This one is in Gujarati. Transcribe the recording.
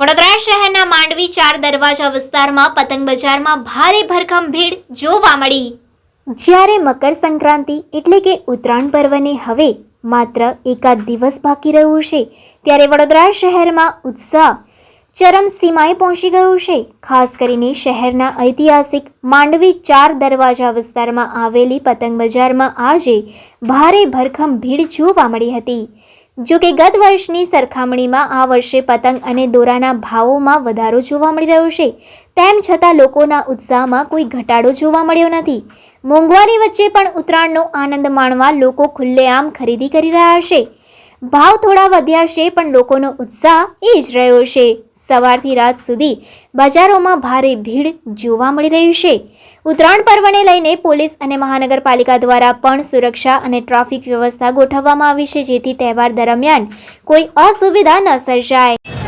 વડોદરા શહેરના માંડવી ચાર દરવાજા વિસ્તારમાં પતંગ બજારમાં ભારે ભરખમ ભીડ જોવા મળી. જ્યારે મકર સંક્રાંતિ એટલે કે ઉત્તરાયણ પર્વને હવે માત્ર એકાદ દિવસ બાકી રહ્યું છે, ત્યારે વડોદરા શહેરમાં ઉત્સાહ ચરમસીમાએ પહોંચી ગયું છે. ખાસ કરીને શહેરના ઐતિહાસિક માંડવી ચાર દરવાજા વિસ્તારમાં આવેલી પતંગ બજારમાં આજે ભારે ભરખમ ભીડ જોવા મળી હતી. જો કે ગત વર્ષની સરખામણીમાં આ વર્ષે પતંગ અને દોરાના ભાવોમાં વધારો જોવા મળી રહ્યો છે. તેમ છતાં લોકોના ઉત્સાહમાં કોઈ ઘટાડો જોવા મળ્યો નથી. મોંઘવારી વચ્ચે પણ ઉત્તરાયણનો આનંદ માણવા લોકો ખુલ્લેઆમ ખરીદી કરી રહ્યા છે. ભાવ થોડા વધ્યા છે, પણ લોકોનો ઉત્સાહ એ જ રહ્યો છે. સવારથી રાત સુધી બજારોમાં ભારે ભીડ જોવા મળી રહી છે. ઉત્તરાયણ પર્વને લઈને પોલીસ અને મહાનગરપાલિકા દ્વારા પણ સુરક્ષા અને ટ્રાફિક વ્યવસ્થા ગોઠવવામાં આવી છે, જેથી તહેવાર દરમિયાન કોઈ અસુવિધા ન સર્જાય.